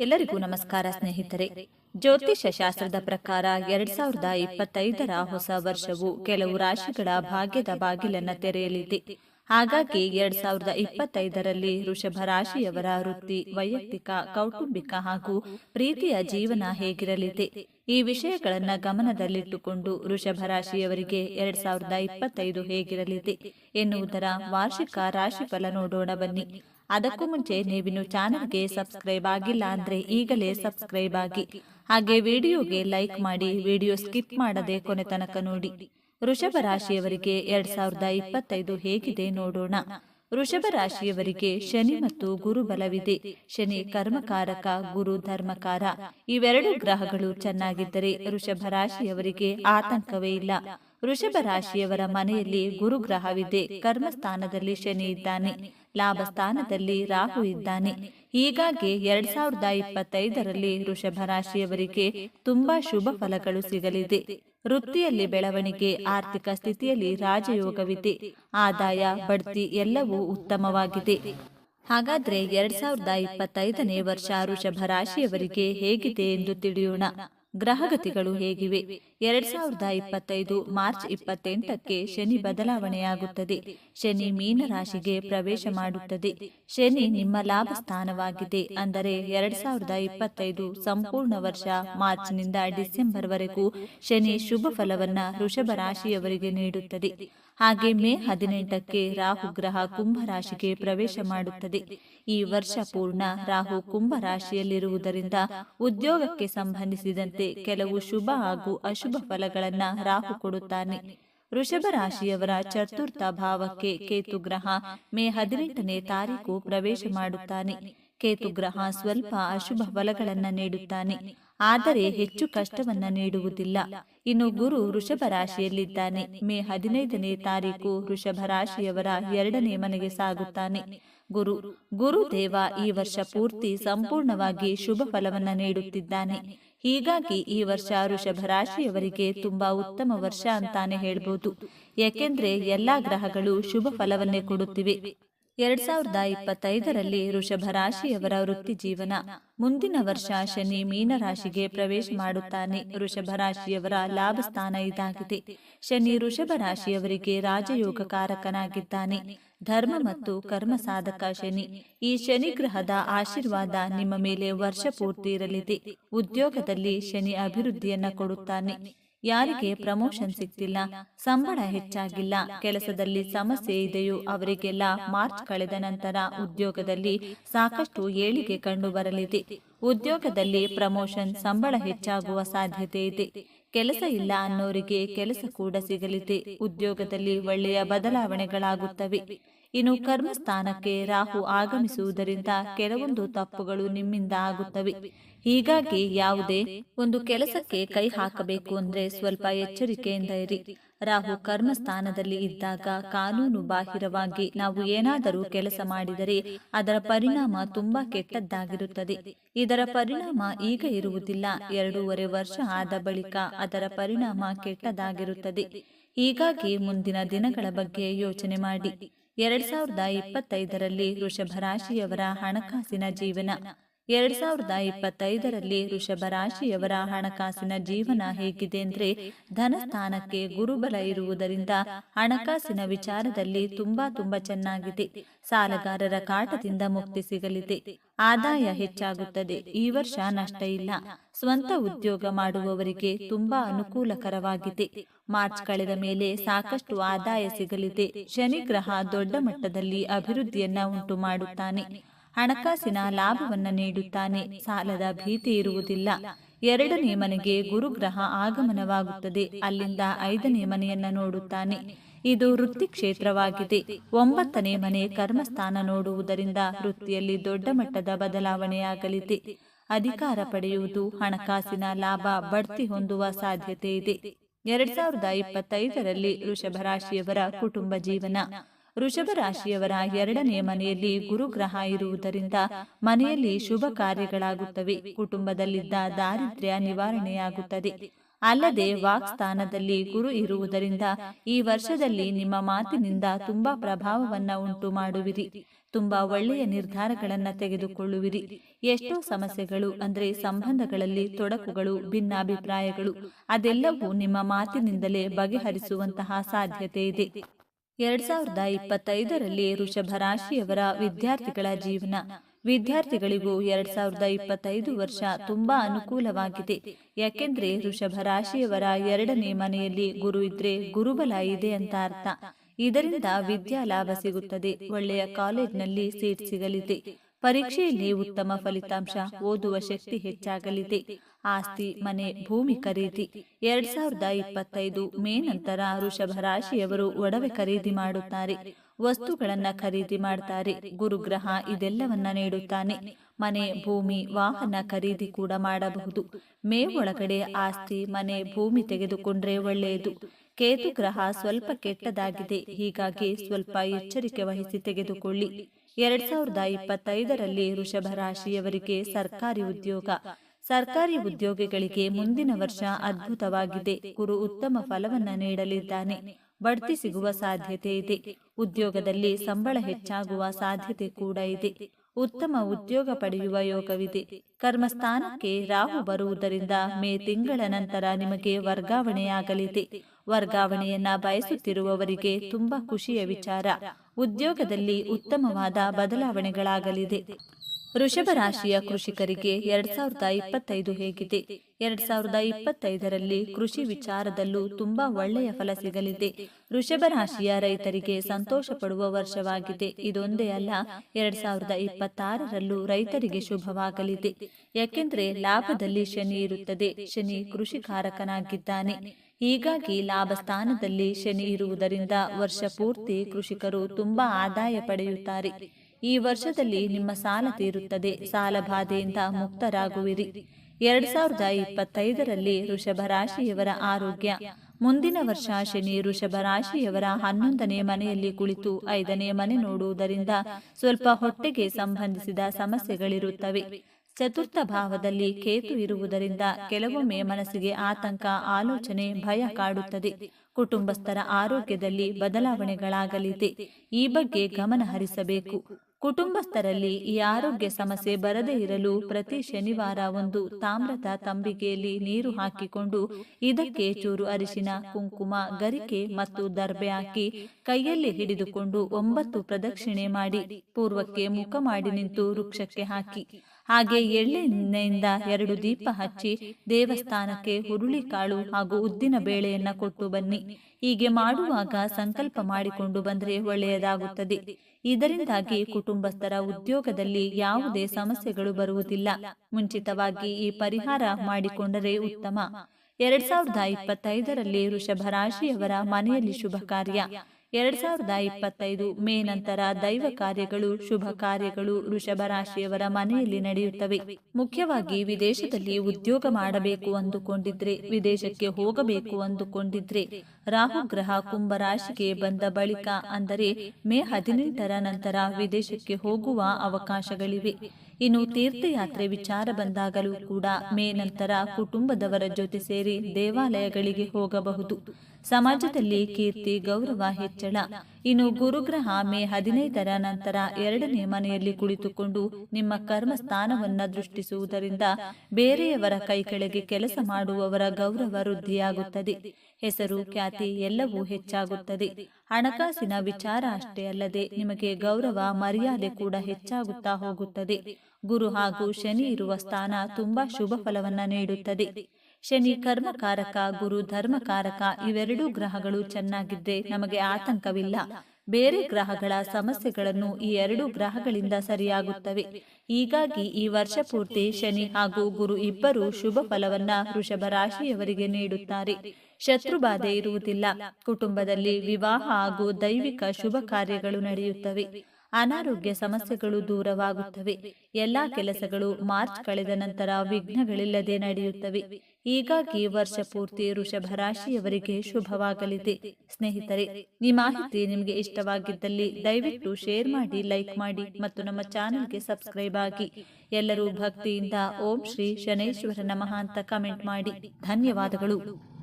ಎಲ್ಲರಿಗೂ ನಮಸ್ಕಾರ ಸ್ನೇಹಿತರೆ. ಜ್ಯೋತಿಷ್ಯ ಶಾಸ್ತ್ರದ ಪ್ರಕಾರ ಎರಡ್ ಸಾವಿರದ ಇಪ್ಪತ್ತೈದರ ಹೊಸ ವರ್ಷವು ಕೆಲವು ರಾಶಿಗಳ ಭಾಗ್ಯದ ಬಾಗಿಲನ್ನ ತೆರೆಯಲಿದೆ. ಹಾಗಾಗಿ ಎರಡ್ ಸಾವಿರದ ಇಪ್ಪತ್ತೈದರಲ್ಲಿ ವೃಷಭ ರಾಶಿಯವರ ವೃತ್ತಿ, ವೈಯಕ್ತಿಕ, ಕೌಟುಂಬಿಕ ಹಾಗೂ ಪ್ರೀತಿಯ ಜೀವನ ಹೇಗಿರಲಿದೆ? ಈ ವಿಷಯಗಳನ್ನ ಗಮನದಲ್ಲಿಟ್ಟುಕೊಂಡು ವೃಷಭ ರಾಶಿಯವರಿಗೆ ಎರಡ್ ಸಾವಿರದ ಇಪ್ಪತ್ತೈದು ಹೇಗಿರಲಿದೆ ಎನ್ನುವುದರ ವಾರ್ಷಿಕ ರಾಶಿಫಲ ನೋಡೋಣ ಬನ್ನಿ. ಅದಕ್ಕೂ ಮುಂಚೆ ನೀವಿನ್ನು ಚಾನೆಲ್ಗೆ ಸಬ್ಸ್ಕ್ರೈಬ್ ಆಗಿಲ್ಲ ಅಂದ್ರೆ ಈಗಲೇ ಸಬ್ಸ್ಕ್ರೈಬ್ ಆಗಿ. ಹಾಗೆ ವಿಡಿಯೋಗೆ ಲೈಕ್ ಮಾಡಿ ವಿಡಿಯೋ ಸ್ಕಿಪ್ ಮಾಡದೆ ಕೊನೆ ತನಕ ನೋಡಿ. ವೃಷಭ ರಾಶಿಯವರಿಗೆ ಎರಡ್ ಸಾವಿರದ ಇಪ್ಪತ್ತೈದು ಹೇಗಿದೆ ನೋಡೋಣ. ವೃಷಭ ರಾಶಿಯವರಿಗೆ ಶನಿ ಮತ್ತು ಗುರು ಬಲವಿದೆ. ಶನಿ ಕರ್ಮಕಾರಕ ಗುರು ಧರ್ಮಕಾರ. ಇವೆರಡು ಗ್ರಹಗಳು ಚೆನ್ನಾಗಿದ್ದರೆ ವೃಷಭ ರಾಶಿಯವರಿಗೆ ಆತಂಕವೇ ಇಲ್ಲ. ವೃಷಭ ರಾಶಿಯವರ ಮನೆಯಲ್ಲಿ ಗುರುಗ್ರಹವಿದೆ. ಕರ್ಮಸ್ಥಾನದಲ್ಲಿ ಶನಿ ಇದ್ದಾನೆ. ಲಾಭ ಸ್ಥಾನದಲ್ಲಿ ರಾಹು ಇದ್ದಾನೆ. ಹೀಗಾಗಿ ಎರಡ್ ಸಾವಿರದ ಇಪ್ಪತ್ತೈದರಲ್ಲಿ ವೃಷಭ ರಾಶಿಯವರಿಗೆ ತುಂಬಾ ಶುಭ ಫಲಗಳು ಸಿಗಲಿದೆ. ವೃತ್ತಿಯಲ್ಲಿ ಬೆಳವಣಿಗೆ, ಆರ್ಥಿಕ ಸ್ಥಿತಿಯಲ್ಲಿ ರಾಜಯೋಗವಿದೆ. ಆದಾಯ, ಬಡ್ತಿ ಎಲ್ಲವೂ ಉತ್ತಮವಾಗಿದೆ. ಹಾಗಾದ್ರೆ ಎರಡ್ ಸಾವಿರದ ಇಪ್ಪತ್ತೈದನೇ ವರ್ಷ ವೃಷಭ ರಾಶಿಯವರಿಗೆ ಹೇಗಿದೆ ಎಂದು ತಿಳಿಯೋಣ. ಗ್ರಹಗತಿಗಳು ಹೇಗಿವೆ? ಎರಡ್ ಸಾವಿರದ ಇಪ್ಪತ್ತೈದು ಮಾರ್ಚ್ ಇಪ್ಪತ್ತೆಂಟಕ್ಕೆ ಶನಿ ಬದಲಾವಣೆಯಾಗುತ್ತದೆ. ಶನಿ ಮೀನ ರಾಶಿಗೆ ಪ್ರವೇಶ ಮಾಡುತ್ತದೆ. ಶನಿ ನಿಮ್ಮ ಲಾಭ ಸ್ಥಾನವಾಗಿದೆ. ಅಂದರೆ ಎರಡ್ ಸಾವಿರದ ಇಪ್ಪತ್ತೈದು ಸಂಪೂರ್ಣ ವರ್ಷ ಡಿಸೆಂಬರ್ ವರೆಗೂ ಶನಿ ಶುಭ ಫಲವನ್ನ ವೃಷಭ ರಾಶಿಯವರಿಗೆ ನೀಡುತ್ತದೆ. ಹಾಗೆ ಮೇ ಹದಿನೆಂಟಕ್ಕೆ ರಾಹು ಗ್ರಹ ಕುಂಭ ರಾಶಿಗೆ ಪ್ರವೇಶ ಮಾಡುತ್ತದೆ. ಈ ವರ್ಷ ಪೂರ್ಣ ರಾಹು ಕುಂಭ ರಾಶಿಯಲ್ಲಿರುವುದರಿಂದ ಉದ್ಯೋಗಕ್ಕೆ ಸಂಬಂಧಿಸಿದಂತೆ ಕೆಲವು ಶುಭ ಹಾಗೂ ಅಶುಭ ಫಲಗಳನ್ನ ರಾಹು ಕೊಡುತ್ತಾನೆ. ವೃಷಭ ರಾಶಿಯವರ ಚತುರ್ಥ ಭಾವಕ್ಕೆ ಕೇತು ಗ್ರಹ ಮೇ ಹದಿನೆಂಟನೇ ತಾರೀಕು ಪ್ರವೇಶ ಮಾಡುತ್ತಾನೆ. ಕೇತು ಗ್ರಹ ಸ್ವಲ್ಪ ಅಶುಭ ಫಲಗಳನ್ನ ನೀಡುತ್ತಾನೆ. ಆದರೆ ಹೆಚ್ಚು ಕಷ್ಟವನ್ನ ನೀಡುವುದಿಲ್ಲ. ಇನ್ನು ಗುರು ವೃಷಭ ರಾಶಿಯಲ್ಲಿದ್ದಾನೆ. ಮೇ ಹದಿನೈದನೇ ತಾರೀಕು ವೃಷಭ ರಾಶಿಯವರ ಎರಡನೇ ಮನೆಗೆ ಸಾಗುತ್ತಾನೆ. ಗುರು, ಗುರುದೇವ ಈ ವರ್ಷ ಪೂರ್ತಿ ಸಂಪೂರ್ಣವಾಗಿ ಶುಭ ಫಲವನ್ನ ನೀಡುತ್ತಿದ್ದಾನೆ. ಹೀಗಾಗಿ ಈ ವರ್ಷ ವೃಷಭ ರಾಶಿಯವರಿಗೆ ತುಂಬಾ ಉತ್ತಮ ವರ್ಷ ಅಂತಾನೆ ಹೇಳ್ಬೋದು. ಯಾಕೆಂದ್ರೆ ಎಲ್ಲಾ ಗ್ರಹಗಳು ಶುಭ ಫಲವನ್ನೇ ಕೊಡುತ್ತಿವೆ. ಎರಡ್ ಸಾವಿರದ ಇಪ್ಪತ್ತೈದರಲ್ಲಿ ವೃಷಭ ರಾಶಿಯವರ ವೃತ್ತಿ ಜೀವನ. ಮುಂದಿನ ವರ್ಷ ಶನಿ ಮೀನ ರಾಶಿಗೆ ಪ್ರವೇಶ ಮಾಡುತ್ತಾನೆ. ವೃಷಭ ರಾಶಿಯವರ ಲಾಭ ಸ್ಥಾನ ಇದಾಗಿದೆ. ಶನಿ ವೃಷಭ ರಾಶಿಯವರಿಗೆ ರಾಜಯೋಗ ಕಾರಕನಾಗಿದ್ದಾನೆ ಧರ್ಮ ಮತ್ತು ಕರ್ಮ ಸಾಧಕ ಶನಿ ಈ ಶನಿ ಗ್ರಹದ ಆಶೀರ್ವಾದ ನಿಮ್ಮ ಮೇಲೆ ವರ್ಷ ಪೂರ್ತಿ ಇರಲಿದೆ. ಉದ್ಯೋಗದಲ್ಲಿ ಶನಿ ಅಭಿವೃದ್ಧಿಯನ್ನ ಕೊಡುತ್ತಾನೆ. ಯಾರಿಗೆ ಪ್ರಮೋಷನ್ ಸಿಗ್ತಿಲ್ಲ ಸಂಬಳ ಹೆಚ್ಚಾಗಿಲ್ಲ ಕೆಲಸದಲ್ಲಿ ಸಮಸ್ಯೆ ಇದೆಯೋ ಅವರಿಗೆಲ್ಲ ಮಾರ್ಚ್ ಕಳೆದ ನಂತರ ಉದ್ಯೋಗದಲ್ಲಿ ಸಾಕಷ್ಟು ಏಳಿಗೆ ಕಂಡು ಬರಲಿದೆ ಉದ್ಯೋಗದಲ್ಲಿ ಪ್ರಮೋಷನ್ ಸಂಬಳ ಹೆಚ್ಚಾಗುವ ಸಾಧ್ಯತೆ ಇದೆ. ಕೆಲಸ ಇಲ್ಲ ಅನ್ನೋರಿಗೆ ಕೆಲಸ ಕೂಡ ಸಿಗಲಿದೆ. ಉದ್ಯೋಗದಲ್ಲಿ ಒಳ್ಳೆಯ ಬದಲಾವಣೆಗಳಾಗುತ್ತವೆ. ಇನ್ನು ಕರ್ಮಸ್ಥಾನಕ್ಕೆ ರಾಹು ಆಗಮಿಸುವುದರಿಂದ ಕೆಲವೊಂದು ತಪ್ಪುಗಳು ನಿಮ್ಮಿಂದ ಆಗುತ್ತವೆ. ಹೀಗಾಗಿ ಯಾವುದೇ ಒಂದು ಕೆಲಸಕ್ಕೆ ಕೈ ಹಾಕಬೇಕು ಅಂದ್ರೆ ಸ್ವಲ್ಪ ಎಚ್ಚರಿಕೆಯಿಂದ ಇರಿ. ರಾಹು ಕರ್ಮ ಸ್ಥಾನದಲ್ಲಿ ಇದ್ದಾಗ ಕಾನೂನು ಬಾಹಿರವಾಗಿ ನಾವು ಏನಾದರೂ ಕೆಲಸ ಮಾಡಿದರೆ ಅದರ ಪರಿಣಾಮ ತುಂಬಾ ಕೆಟ್ಟದ್ದಾಗಿರುತ್ತದೆ. ಇದರ ಪರಿಣಾಮ ಈಗ ಇರುವುದಿಲ್ಲ. ಎರಡೂವರೆ ವರ್ಷ ಆದ ಬಳಿಕ ಅದರ ಪರಿಣಾಮ ಕೆಟ್ಟದಾಗಿರುತ್ತದೆ ಹೀಗಾಗಿ ಮುಂದಿನ ದಿನಗಳ ಬಗ್ಗೆ ಯೋಚನೆ ಮಾಡಿ. ಎರಡ್ ಸಾವಿರದ ಇಪ್ಪತ್ತೈದರಲ್ಲಿ ವೃಷಭ ರಾಶಿಯವರ ಹಣಕಾಸಿನ ಜೀವನ. ಎರಡ್ ಸಾವಿರದ ಇಪ್ಪತ್ತೈದರಲ್ಲಿ ವೃಷಭ ರಾಶಿಯವರ ಹಣಕಾಸಿನ ಜೀವನ ಹೇಗಿದೆ ಅಂದ್ರೆ ಧನಸ್ಥಾನಕ್ಕೆ ಗುರುಬಲ ಇರುವುದರಿಂದ ಹಣಕಾಸಿನ ವಿಚಾರದಲ್ಲಿ ತುಂಬಾ ತುಂಬಾ ಚೆನ್ನಾಗಿದೆ. ಸಾಲಗಾರರ ಕಾಟದಿಂದ ಮುಕ್ತಿ ಸಿಗಲಿದೆ. ಆದಾಯ ಹೆಚ್ಚಾಗುತ್ತದೆ. ಈ ವರ್ಷ ನಷ್ಟ ಇಲ್ಲ. ಸ್ವಂತ ಉದ್ಯೋಗ ಮಾಡುವವರಿಗೆ ತುಂಬಾ ಅನುಕೂಲಕರವಾಗಿದೆ. ಮಾರ್ಚ್ ಕಳೆದ ಮೇಲೆ ಸಾಕಷ್ಟು ಆದಾಯ ಸಿಗಲಿದೆ. ಶನಿ ಗ್ರಹ ದೊಡ್ಡ ಮಟ್ಟದಲ್ಲಿ ಅಭಿವೃದ್ಧಿಯನ್ನ ಉಂಟು ಮಾಡುತ್ತಾನೆ ಹಣಕಾಸಿನ ಲಾಭವನ್ನು ನೀಡುತ್ತಾನೆ. ಸಾಲದ ಭೀತಿ ಇರುವುದಿಲ್ಲ. ಎರಡನೇ ಮನೆಗೆ ಗುರುಗ್ರಹ ಆಗಮನವಾಗುತ್ತದೆ. ಅಲ್ಲಿಂದ ಐದನೇ ಮನೆಯನ್ನ ನೋಡುತ್ತಾನೆ. ಇದು ವೃತ್ತಿ ಕ್ಷೇತ್ರವಾಗಿದೆ. ಒಂಬತ್ತನೇ ಮನೆ ಕರ್ಮಸ್ಥಾನ ನೋಡುವುದರಿಂದ ವೃತ್ತಿಯಲ್ಲಿ ದೊಡ್ಡ ಮಟ್ಟದ ಬದಲಾವಣೆಯಾಗಲಿದೆ. ಅಧಿಕಾರ ಪಡೆಯುವುದು, ಹಣಕಾಸಿನ ಲಾಭ ಬಡ್ತಿ ಹೊಂದುವ ಸಾಧ್ಯತೆ ಇದೆ. ಎರಡ್ ಸಾವಿರದ ಇಪ್ಪತ್ತೈದರಲ್ಲಿ ವೃಷಭ ರಾಶಿಯವರ ಕುಟುಂಬ ಜೀವನ. ವೃಷಭ ರಾಶಿಯವರ ಎರಡನೇ ಮನೆಯಲ್ಲಿ ಗುರುಗ್ರಹ ಇರುವುದರಿಂದ ಮನೆಯಲ್ಲಿ ಶುಭ ಕಾರ್ಯಗಳಾಗುತ್ತವೆ. ಕುಟುಂಬದಲ್ಲಿದ್ದ ದಾರಿದ್ರ್ಯ ನಿವಾರಣೆಯಾಗುತ್ತದೆ. ಅಲ್ಲದೆ ವಾಕ್ಸ್ಥಾನದಲ್ಲಿ ಗುರು ಇರುವುದರಿಂದ ಈ ವರ್ಷದಲ್ಲಿ ನಿಮ್ಮ ಮಾತಿನಿಂದ ತುಂಬಾ ಪ್ರಭಾವವನ್ನ ಉಂಟು ಮಾಡುವಿರಿ. ತುಂಬಾ ಒಳ್ಳೆಯ ನಿರ್ಧಾರಗಳನ್ನು ತೆಗೆದುಕೊಳ್ಳುವಿರಿ. ಎಷ್ಟೋ ಸಮಸ್ಯೆಗಳು ಅಂದ್ರೆ ಸಂಬಂಧಗಳಲ್ಲಿ ತೊಡಕುಗಳು, ಭಿನ್ನಾಭಿಪ್ರಾಯಗಳು ಅದೆಲ್ಲವೂ ನಿಮ್ಮ ಮಾತಿನಿಂದಲೇ ಬಗೆಹರಿಸುವಂತಹ ಸಾಧ್ಯತೆ ಇದೆ. ಎರಡ್ ಸಾವಿರದ ಇಪ್ಪತ್ತೈದರಲ್ಲಿ ಋಷಭ ರಾಶಿಯವರ ವಿದ್ಯಾರ್ಥಿಗಳ ಜೀವನ. ವಿದ್ಯಾರ್ಥಿಗಳಿಗೂ ಎರಡ್ ಸಾವಿರದ ಇಪ್ಪತ್ತೈದು ವರ್ಷ ತುಂಬಾ ಅನುಕೂಲವಾಗಿದೆ. ಯಾಕೆಂದ್ರೆ ಋಷಭ ರಾಶಿಯವರ ಎರಡನೇ ಮನೆಯಲ್ಲಿ ಗುರು ಇದ್ರೆ ಗುರುಬಲ ಇದೆ ಅಂತ ಅರ್ಥ. ಇದರಿಂದ ವಿದ್ಯಾ ಲಾಭ ಸಿಗುತ್ತದೆ. ಒಳ್ಳೆಯ ಕಾಲೇಜ್ನಲ್ಲಿ ಸೀಟ್ ಸಿಗಲಿದೆ. ಪರೀಕ್ಷೆಯಲ್ಲಿ ಉತ್ತಮ ಫಲಿತಾಂಶ ಓದುವ ಶಕ್ತಿ ಹೆಚ್ಚಾಗಲಿದೆ. ಆಸ್ತಿ, ಮನೆ, ಭೂಮಿ ಖರೀದಿ. ಎರಡ್ ಸಾವಿರದ ಇಪ್ಪತ್ತೈದು ಮೇ ನಂತರ ವೃಷಭ ರಾಶಿಯವರು ಒಡವೆ ಖರೀದಿ ಮಾಡುತ್ತಾರೆ. ವಸ್ತುಗಳನ್ನ ಖರೀದಿ ಮಾಡ್ತಾರೆ. ಗುರುಗ್ರಹ ಇದೆಲ್ಲವನ್ನ ನೀಡುತ್ತಾನೆ. ಮನೆ, ಭೂಮಿ, ವಾಹನ ಖರೀದಿ ಕೂಡ ಮಾಡಬಹುದು. ಮೇ ಒಳಗಡೆ ಆಸ್ತಿ, ಮನೆ, ಭೂಮಿ ತೆಗೆದುಕೊಂಡ್ರೆ ಒಳ್ಳೆಯದು. ಕೇತು ಗ್ರಹ ಸ್ವಲ್ಪ ಕೆಟ್ಟದಾಗಿದೆ. ಹೀಗಾಗಿ ಸ್ವಲ್ಪ ಎಚ್ಚರಿಕೆ ವಹಿಸಿ ತೆಗೆದುಕೊಳ್ಳಿ. ಎರಡ್ ಸಾವಿರದ ಇಪ್ಪತ್ತೈದರಲ್ಲಿ ವೃಷಭ ರಾಶಿಯವರಿಗೆ ಸರ್ಕಾರಿ ಉದ್ಯೋಗ. ಸರ್ಕಾರಿ ಉದ್ಯೋಗಿಗಳಿಗೆ ಮುಂದಿನ ವರ್ಷ ಅದ್ಭುತವಾಗಿದೆ. ಗುರು ಉತ್ತಮ ಫಲವನ್ನ ನೀಡಲಿದ್ದಾನೆ. ಬಡ್ತಿ ಸಿಗುವ ಸಾಧ್ಯತೆ ಇದೆ. ಉದ್ಯೋಗದಲ್ಲಿ ಸಂಬಳ ಹೆಚ್ಚಾಗುವ ಸಾಧ್ಯತೆ ಕೂಡ ಇದೆ. ಉತ್ತಮ ಉದ್ಯೋಗ ಪಡೆಯುವ ಯೋಗವಿದೆ. ಕರ್ಮಸ್ಥಾನಕ್ಕೆ ರಾಹು ಬರುವುದರಿಂದ ಮೇ ತಿಂಗಳ ನಂತರ ನಿಮಗೆ ವರ್ಗಾವಣೆಯಾಗಲಿದೆ. ವರ್ಗಾವಣೆಯನ್ನ ಬಯಸುತ್ತಿರುವವರಿಗೆ ತುಂಬಾ ಖುಷಿಯ ವಿಚಾರ. ಉದ್ಯೋಗದಲ್ಲಿ ಉತ್ತಮವಾದ ಬದಲಾವಣೆಗಳಾಗಲಿದೆ. ವೃಷಭ ರಾಶಿಯ ಕೃಷಿಕರಿಗೆ ಎರಡ್ ಸಾವಿರದ ಇಪ್ಪತ್ತೈದು ಹೇಗಿದೆ. ಎರಡ್ ಸಾವಿರದ ಇಪ್ಪತ್ತೈದರಲ್ಲಿ ಕೃಷಿ ವಿಚಾರದಲ್ಲೂ ತುಂಬಾ ಒಳ್ಳೆಯ ಫಲ ಸಿಗಲಿದೆ. ವೃಷಭ ರಾಶಿಯ ರೈತರಿಗೆ ಸಂತೋಷ ಪಡುವ ವರ್ಷವಾಗಿದೆ. ಇದೊಂದೇ ಅಲ್ಲ, ಎರಡ್ ಸಾವಿರದ ಇಪ್ಪತ್ತಾರರಲ್ಲೂ ರೈತರಿಗೆ ಶುಭವಾಗಲಿದೆ. ಯಾಕೆಂದ್ರೆ ಲಾಭದಲ್ಲಿ ಶನಿ ಇರುತ್ತದೆ. ಶನಿ ಕೃಷಿಕಾರಕನಾಗಿದ್ದಾನೆ. ಹೀಗಾಗಿ ಲಾಭ ಸ್ಥಾನದಲ್ಲಿ ಶನಿ ಇರುವುದರಿಂದ ವರ್ಷ ಪೂರ್ತಿ ಕೃಷಿಕರು ತುಂಬಾ ಆದಾಯ ಪಡೆಯುತ್ತಾರೆ. ಈ ವರ್ಷದಲ್ಲಿ ನಿಮ್ಮ ಸಾಲ ತೀರುತ್ತದೆ. ಸಾಲ ಬಾಧೆಯಿಂದ ಮುಕ್ತರಾಗುವಿರಿ. ಎರಡ್ ಸಾವಿರದ ಇಪ್ಪತ್ತೈದರಲ್ಲಿ ಋಷಭ ರಾಶಿಯವರ ಆರೋಗ್ಯ. ಮುಂದಿನ ವರ್ಷ ಶನಿ ಋಷಭ ರಾಶಿಯವರ ಹನ್ನೊಂದನೇ ಮನೆಯಲ್ಲಿ ಕುಳಿತು ಐದನೇ ಮನೆ ನೋಡುವುದರಿಂದ ಸ್ವಲ್ಪ ಹೊಟ್ಟೆಗೆ ಸಂಬಂಧಿಸಿದ ಸಮಸ್ಯೆಗಳಿರುತ್ತವೆ. ಚತುರ್ಥ ಭಾವದಲ್ಲಿ ಕೇತು ಇರುವುದರಿಂದ ಕೆಲವೊಮ್ಮೆ ಮನಸ್ಸಿಗೆ ಆತಂಕ, ಆಲೋಚನೆ, ಭಯ ಕಾಡುತ್ತದೆ. ಕುಟುಂಬಸ್ಥರ ಆರೋಗ್ಯದಲ್ಲಿ ಬದಲಾವಣೆಗಳಾಗಲಿದೆ. ಈ ಬಗ್ಗೆ ಗಮನ ಹರಿಸಬೇಕು. ಕುಟುಂಬಸ್ಥರಲ್ಲಿ ಈ ಆರೋಗ್ಯ ಸಮಸ್ಯೆ ಬರದೇ ಇರಲು ಪ್ರತಿ ಶನಿವಾರ ಒಂದು ತಾಮ್ರದ ತಂಬಿಗೆಯಲ್ಲಿ ನೀರು ಹಾಕಿಕೊಂಡು, ಇದಕ್ಕೆ ಚೂರು ಅರಿಶಿನ, ಕುಂಕುಮ, ಗರಿಕೆ ಮತ್ತು ದರ್ಬೆ ಹಾಕಿ ಕೈಯಲ್ಲಿ ಹಿಡಿದುಕೊಂಡು ಒಂಬತ್ತು ಪ್ರದಕ್ಷಿಣೆ ಮಾಡಿ, ಪೂರ್ವಕ್ಕೆ ಮುಖ ಮಾಡಿ ನಿಂತು ವೃಕ್ಷಕ್ಕೆ ಹಾಕಿ. ಹಾಗೆ ಎಳ್ಳೆಣ್ಣೆಯಿಂದ ಎರಡು ದೀಪ ಹಚ್ಚಿ ದೇವಸ್ಥಾನಕ್ಕೆ ಹುರುಳಿಕಾಳು ಹಾಗೂ ಉದ್ದಿನ ಬೇಳೆಯನ್ನ ಕೊಟ್ಟು ಬನ್ನಿ. ಹೀಗೆ ಮಾಡುವಾಗ ಸಂಕಲ್ಪ ಮಾಡಿಕೊಂಡು ಬಂದರೆ ಒಳ್ಳೆಯದಾಗುತ್ತದೆ. ಇದರಿಂದಾಗಿ ಕುಟುಂಬಸ್ಥರ ಉದ್ಯೋಗದಲ್ಲಿ ಯಾವುದೇ ಸಮಸ್ಯೆಗಳು ಬರುವುದಿಲ್ಲ. ಮುಂಚಿತವಾಗಿ ಈ ಪರಿಹಾರ ಮಾಡಿಕೊಂಡರೆ ಉತ್ತಮ. ಎರಡ್ ಸಾವಿರದ ಇಪ್ಪತ್ತೈದರಲ್ಲಿ ವೃಷಭ ರಾಶಿಯವರ ಮನೆಯಲ್ಲಿ ಶುಭ ಕಾರ್ಯ. ಎರಡ್ ಸಾವಿರದ ಇಪ್ಪತ್ತೈದು ಮೇ ನಂತರ ದೈವ ಕಾರ್ಯಗಳು, ಶುಭ ಕಾರ್ಯಗಳು ವೃಷಭ ರಾಶಿಯವರ ಮನೆಯಲ್ಲಿ ನಡೆಯುತ್ತವೆ. ಮುಖ್ಯವಾಗಿ ವಿದೇಶದಲ್ಲಿ ಉದ್ಯೋಗ ಮಾಡಬೇಕು ಅಂದುಕೊಂಡಿದ್ರೆ, ವಿದೇಶಕ್ಕೆ ಹೋಗಬೇಕು ಅಂದುಕೊಂಡಿದ್ರೆ, ರಾಹು ಗ್ರಹ ಕುಂಭ ರಾಶಿಗೆ ಬಂದ ಬಳಿಕ ಅಂದರೆ ಮೇ ಹದಿನೆಂಟರ ನಂತರ ವಿದೇಶಕ್ಕೆ ಹೋಗುವ ಅವಕಾಶಗಳಿವೆ. ಇನ್ನು ತೀರ್ಥಯಾತ್ರೆ ವಿಚಾರ ಬಂದಾಗಲೂ ಕೂಡ ಮೇ ನಂತರ ಕುಟುಂಬದವರ ಜೊತೆ ಸೇರಿ ದೇವಾಲಯಗಳಿಗೆ ಹೋಗಬಹುದು. ಸಮಾಜದಲ್ಲಿ ಕೀರ್ತಿ, ಗೌರವ ಹೆಚ್ಚಳ. ಇನ್ನು ಗುರುಗ್ರಹ ಮೇ ಹದಿನೈದರ ನಂತರ ಎರಡನೇ ಮನೆಯಲ್ಲಿ ಕುಳಿತುಕೊಂಡು ನಿಮ್ಮ ಕರ್ಮ ಸ್ಥಾನವನ್ನ ದೃಷ್ಟಿಸುವುದರಿಂದ ಬೇರೆಯವರ ಕೈ ಕೆಳಗೆ ಕೆಲಸ ಮಾಡುವವರ ಗೌರವ ವೃದ್ಧಿಯಾಗುತ್ತದೆ. ಹೆಸರು, ಖ್ಯಾತಿ ಎಲ್ಲವೂ ಹೆಚ್ಚಾಗುತ್ತದೆ. ಹಣಕಾಸಿನ ವಿಚಾರ ಅಷ್ಟೇ ಅಲ್ಲದೆ ನಿಮಗೆ ಗೌರವ, ಮರ್ಯಾದೆ ಕೂಡ ಹೆಚ್ಚಾಗುತ್ತಾ ಹೋಗುತ್ತದೆ. ಗುರು ಹಾಗೂ ಶನಿ ಇರುವ ಸ್ಥಾನ ತುಂಬಾ ಶುಭ ಫಲವನ್ನ ನೀಡುತ್ತದೆ. ಶನಿ ಕರ್ಮಕಾರಕ ಗುರು ಧರ್ಮಕಾರಕ ಇವೆರಡೂ ಗ್ರಹಗಳು ಚೆನ್ನಾಗಿದ್ದೆ ನಮಗೆ ಆತಂಕವಿಲ್ಲ. ಬೇರೆ ಗ್ರಹಗಳ ಸಮಸ್ಯೆಗಳನ್ನು ಈ ಎರಡು ಗ್ರಹಗಳಿಂದ ಸರಿಯಾಗುತ್ತವೆ. ಹೀಗಾಗಿ ಈ ವರ್ಷ ಪೂರ್ತಿ ಶನಿ ಹಾಗೂ ಗುರು ಇಬ್ಬರು ಶುಭ ಫಲವನ್ನ ವೃಷಭ ರಾಶಿಯವರಿಗೆ ನೀಡುತ್ತಾರೆ. ಶತ್ರು ಬಾಧೆ ಇರುವುದಿಲ್ಲ. ಕುಟುಂಬದಲ್ಲಿ ವಿವಾಹ ಹಾಗೂ ದೈವಿಕ ಶುಭ ಕಾರ್ಯಗಳು ನಡೆಯುತ್ತವೆ. ಅನಾರೋಗ್ಯ ಸಮಸ್ಯೆಗಳು ದೂರವಾಗುತ್ತವೆ. ಎಲ್ಲಾ ಕೆಲಸಗಳು ಮಾರ್ಚ್ ಕಳೆದ ನಂತರ ವಿಘ್ನಗಳಿಲ್ಲದೆ ನಡೆಯುತ್ತವೆ. ಹೀಗಾಗಿ ವರ್ಷ ಪೂರ್ತಿ ವೃಷಭ ರಾಶಿಯವರಿಗೆ ಶುಭವಾಗಲಿದೆ. ಸ್ನೇಹಿತರೆ, ಈ ಮಾಹಿತಿ ನಿಮಗೆ ಇಷ್ಟವಾಗಿದ್ದಲ್ಲಿ ದಯವಿಟ್ಟು ಶೇರ್ ಮಾಡಿ, ಲೈಕ್ ಮಾಡಿ ಮತ್ತು ನಮ್ಮ ಚಾನೆಲ್ಗೆ ಸಬ್ಸ್ಕ್ರೈಬ್ ಆಗಿ. ಎಲ್ಲರೂ ಭಕ್ತಿಯಿಂದ ಓಂ ಶ್ರೀ ಶನೇಶ್ವರ ನಮಃ ಅಂತ ಕಮೆಂಟ್ ಮಾಡಿ. ಧನ್ಯವಾದಗಳು.